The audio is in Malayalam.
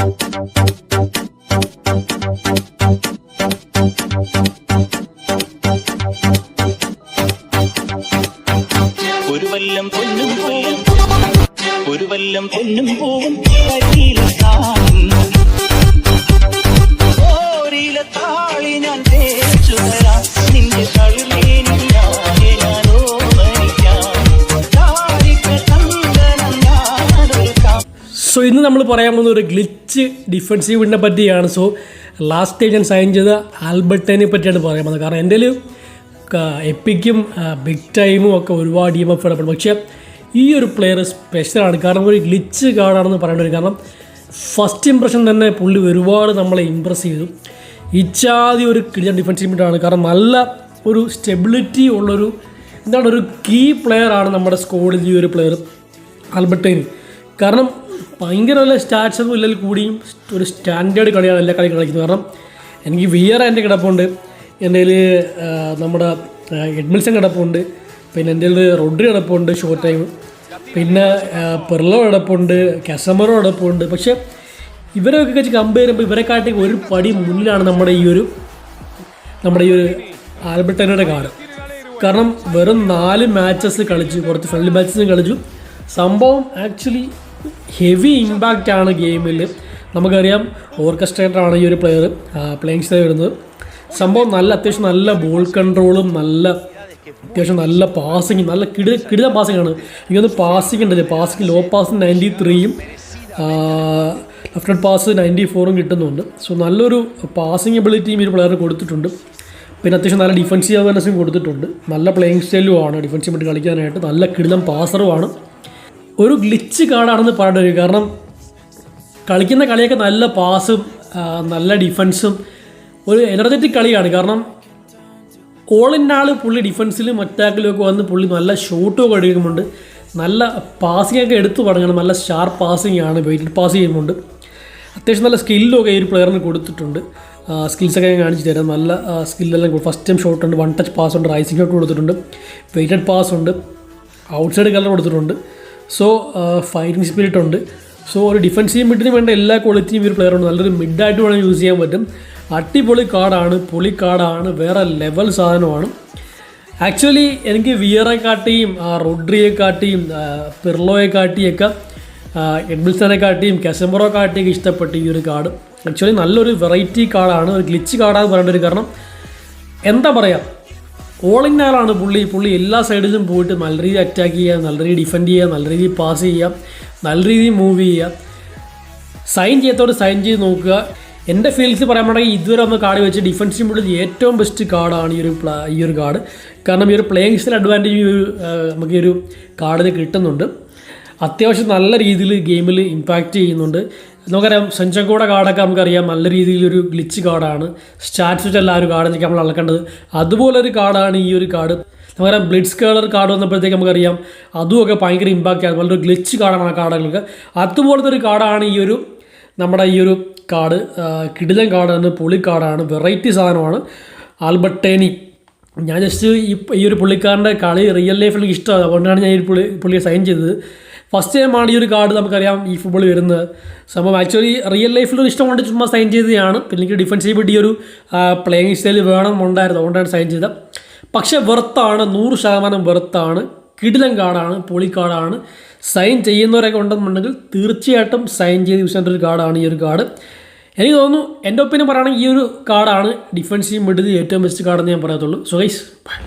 ഒരു വല്ലം പൊന്നും പോവും. ഒരു വല്ലം പൊന്നും പൂവും. നമ്മൾ പറയാൻ പോകുന്ന ഒരു ഗ്ലിച്ച് ഡിഫൻസീവിനെ പറ്റിയാണ്. സോ ലാസ്റ്റ് ഞാൻ സൈൻ ചെയ്ത ആൽബർട്ടേനെ പറ്റിയാണ് പറയാൻ പോകുന്നത്. കാരണം എന്റെ എപ്പിക്കും ബിഗ് ടൈമും ഒക്കെ ഒരുപാട് ഇ എം എഫ് ഇടപെടും പക്ഷേ ഈ ഒരു പ്ലെയർ സ്പെഷ്യലാണ് കാരണം ഒരു ഗ്ലിച്ച് കാർഡാണെന്ന് പറയേണ്ടി വരും കാരണം ഫസ്റ്റ് ഇമ്പ്രഷൻ തന്നെ പുള്ളി ഒരുപാട് നമ്മളെ ഇമ്പ്രസ് ചെയ്തു. ഇച്ചാതി ഒരു ക്ലിയർ ഡിഫൻസീവ് മിഡാണ് കാരണം നല്ല ഒരു സ്റ്റെബിലിറ്റി ഉള്ളൊരു എന്താണ് ഒരു കീ പ്ലെയർ ആണ് നമ്മുടെ സ്കോഡിൽ ഈ ഒരു പ്ലെയർ ആൽബർട്ടൈൻ കാരണം ഭയങ്കര വല്ല സ്റ്റാറ്റ്സ് ഒന്നും ഇല്ലെങ്കിൽ കൂടിയും ഒരു സ്റ്റാൻഡേർഡ് കളിയാണ് എല്ലാ കളിയും കളിക്കുന്നത്. കാരണം എനിക്ക് വിയർ എന്റെ കിടപ്പുണ്ട്. എന്റെ കയ്യിൽ നമ്മുടെ എഡ്മിൽസൺ കിടപ്പുണ്ട്. പിന്നെ എന്റെ കയ്യിൽ റോഡ്രി കിടപ്പുണ്ട് ഷോർട്ട് ടൈം പിന്നെ പെർലോ കിടപ്പുണ്ട് കസമറോ കിടപ്പുണ്ട്. പക്ഷേ ഇവരൊക്കെ വെച്ച് കമ്പയർ ചെയ്യുമ്പോൾ ഇവരെക്കാട്ടി ഒരു പടി മുന്നിലാണ് നമ്മുടെ ഈ ഒരു നമ്മുടെ ഈ ഒരു ആൽബർട്ടനയുടെ കാർഡ് കാരണം വെറും നാല് മാച്ചസ് കളിച്ചു കുറച്ച് ഫ്രണ്ട്ലി മാച്ചസ് കളിച്ചു. സംഭവം ആക്ച്വലി ഹെവി ഇമ്പാക്റ്റ് ആണ് ഗെയിമിൽ നമുക്കറിയാം ഓർക്കസ്ട്രേറ്റർ ആണ് ഈ ഒരു പ്ലെയർ പ്ലേയിങ് സ്റ്റൈൽ വരുന്നത്. സംഭവം നല്ല അത്യാവശ്യം നല്ല ബോൾ കൺട്രോളും നല്ല അത്യാവശ്യം നല്ല പാസിങ് നല്ല കിട കിടില പാസിംഗ് ആണ്. എനിക്കൊന്ന് പാസിംഗ് ഉണ്ടല്ലേ പാസിംഗ് ലോ പാസ് നയന്റി ത്രീയും ലെഫ്റ്റ് പാസ് നയന്റി ഫോറും കിട്ടുന്നുണ്ട്. സോ നല്ലൊരു പാസിംഗ് എബിലിറ്റിയും ഈ ഒരു പ്ലെയറിന് കൊടുത്തിട്ടുണ്ട്. പിന്നെ അത്യാവശ്യം നല്ല ഡിഫൻസീവ് അവയർനെസ്സും കൊടുത്തിട്ടുണ്ട്. നല്ല പ്ലേയിങ് സ്റ്റൈലും ആണ്. ഡിഫൻസീവ് ആയിട്ട് കളിക്കാനായിട്ട് നല്ല കിടിലം പാസറുമാണ് ഒരു ഗ്ലിച്ച് കാർഡാണെന്ന് പറയേണ്ടി വരും. കാരണം കളിക്കുന്ന കളിയൊക്കെ നല്ല പാസും നല്ല ഡിഫൻസും ഒരു എനർജറ്റിക് കളിയാണ്. കാരണം ഓൾ പുള്ളി ഡിഫൻസിലും അറ്റാക്കിലും ഒക്കെ വന്ന് പുള്ളി നല്ല ഷൂട്ടൊക്കെ എടുക്കുന്നുണ്ട്. നല്ല പാസിംഗ് ഒക്കെ എടുത്തു തുടങ്ങണം നല്ല ഷാർപ്പ് പാസിംഗ് ആണ് വെയിറ്റഡ് പാസ് ചെയ്യുന്നുണ്ട്. അത്യാവശ്യം നല്ല സ്കില്ലും ഒക്കെ ഈ ഒരു പ്ലെയറിന് കൊടുത്തിട്ടുണ്ട്. സ്കിൽസൊക്കെ ഞാൻ കാണിച്ചു തരാം. നല്ല സ്കില്ലെല്ലാം ഫസ്റ്റ് ടൈം ഷോട്ട് ഉണ്ട് വൺ ടച്ച് പാസ് ഉണ്ട് റൈസിംഗ് ഷോട്ട് കൊടുത്തിട്ടുണ്ട്. വെയിറ്റഡ് പാസ് ഉണ്ട്. ഔട്ട്സൈഡ് കളർ കൊടുത്തിട്ടുണ്ട്. സോ ഫൈറ്റിംഗ് സ്പിരിറ്റ് ഉണ്ട് സോ ഒരു ഡിഫൻസീവ് മിഡിന് വേണ്ട എല്ലാ ക്വാളിറ്റിയും ഒരു പ്ലെയർ ഉണ്ട്. നല്ലൊരു മിഡായിട്ട് വേണം യൂസ് ചെയ്യാൻ പറ്റും. അടിപൊളി കാർഡാണ് പൊളി കാർഡാണ് വേറെ ലെവൽ സാധനമാണ്. ആക്ച്വലി എനിക്ക് വിയറെ കാട്ടിയും റോഡ്രിയെ കാട്ടിയും പിർലോയെ കാട്ടിയൊക്കെ എഡ്മിൽസനെ കാട്ടിയും കെസംബറോ കാട്ടിയൊക്കെ ഇഷ്ടപ്പെട്ട ഈ ഒരു കാർഡ് ആക്ച്വലി നല്ലൊരു വെറൈറ്റി കാർഡാണ് ഒരു ഗ്ലിച്ച് കാർഡാണെന്ന് പറയേണ്ട ഒരു കാരണം എന്താ പറയുക ആളാണ് പുള്ളി പുള്ളി എല്ലാ സൈഡിലും പോയിട്ട് നല്ല രീതിയിൽ അറ്റാക്ക് ചെയ്യുക നല്ല രീതിയിൽ ഡിഫെൻഡ് ചെയ്യുക നല്ല രീതിയിൽ പാസ് ചെയ്യുക നല്ല രീതിയിൽ മൂവ് ചെയ്യുക. സൈൻ ചെയ്യത്തോട് സൈൻ ചെയ്ത് നോക്കുക. എന്റെ ഫീൽസ് പറയുകയാണെങ്കിൽ ഇതുവരെ ഒന്ന് കാർഡ് വെച്ച് ഡിഫൻസിന് മുകളിൽ ഏറ്റവും ബെസ്റ്റ് കാർഡാണ് ഈ ഒരു ഈ ഒരു കാർഡ് കാരണം ഈ ഒരു പ്ലേയിങ് സ്റ്റൈൽ അഡ്വാന്റേജ് നമുക്ക് ഈ ഒരു കാർഡിന് കിട്ടുന്നുണ്ട്. അത്യാവശ്യം നല്ല രീതിയിൽ ഗെയിമിൽ ഇമ്പാക്റ്റ് ചെയ്യുന്നുണ്ട്. നമുക്കറിയാം സെഞ്ചങ്കോടെ കാർഡൊക്കെ നമുക്കറിയാം നല്ല രീതിയിലൊരു ഗ്ലിച്ച് കാർഡാണ്. സ്റ്റാറ്റ്സ് വെച്ചല്ല എല്ലാവരും കാർഡ് കാർഡിലേക്ക് നമ്മൾ അളക്കേണ്ടത്. അതുപോലൊരു കാർഡാണ് ഈ ഒരു കാർഡ്. നമുക്കറിയാം ബ്ലിഡ്സ് കളർ കാർഡ് വന്നപ്പോഴത്തേക്ക് നമുക്കറിയാം അതുമൊക്കെ ഭയങ്കര ഇമ്പാക്റ്റ് ആണ്. വളരെ ഗ്ലിച്ച് കാർഡാണ് ആ കാർഡുകൾക്ക്. അതുപോലത്തെ ഒരു കാർഡാണ് ഈ ഒരു നമ്മുടെ ഈ ഒരു കാർഡ്. കിടിലൻ കാർഡാണ് പുളി കാർഡാണ് വെറൈറ്റി സാധനമാണ്. ആൽബർട്ടേനി. ഞാൻ ജസ്റ്റ് ഈ ഈ ഒരു പുള്ളിക്കാരന്റെ കളി റിയൽ ലൈഫിൽ എനിക്ക് ഇഷ്ടമാണ്. അതുകൊണ്ടാണ് ഞാൻ ഈ പുള്ളി പുള്ളിയെ സൈൻ ചെയ്തത്. ഫസ്റ്റ് ടൈമാണ് ഈ ഒരു കാർഡ് നമുക്കറിയാം ഈ ഫുട്ബോൾ വരുന്നത്. സംഭവം ആക്ച്വലി റിയൽ ലൈഫിൽ ഒരു ഇഷ്ടം കൊണ്ട് ചുമ്മാ സൈൻ ചെയ്തതാണ്. പിന്നെ എനിക്ക് ഡിഫൻസീവ് ഈ ഒരു പ്ലേയിങ് സ്റ്റൈൽ വേണം ഉണ്ടായിരുന്നു. അതുകൊണ്ടാണ് സൈൻ ചെയ്തത്. പക്ഷേ വെറുത്താണ് നൂറ് ശതമാനം വെറുത്താണ്. കിടിലൻ കാർഡാണ് പൊളി കാർഡാണ് സൈൻ ചെയ്യുന്നവരൊക്കെ ഉണ്ടെന്നുണ്ടെങ്കിൽ തീർച്ചയായിട്ടും സൈൻ ചെയ്ത് യൂസ് ചെയ്യേണ്ട ഒരു കാർഡാണ് ഈ ഒരു കാർഡ് എനിക്ക് തോന്നുന്നു എന്റെ ഒപ്പീനിയൻ പറയുകയാണെങ്കിൽ ഈ ഒരു കാർഡാണ് ഡിഫൻസീവ് മിഡിൽ ഏറ്റവും ബെസ്റ്റ് കാർഡെന്ന് ഞാൻ പറയത്തുള്ളൂ. So guys bye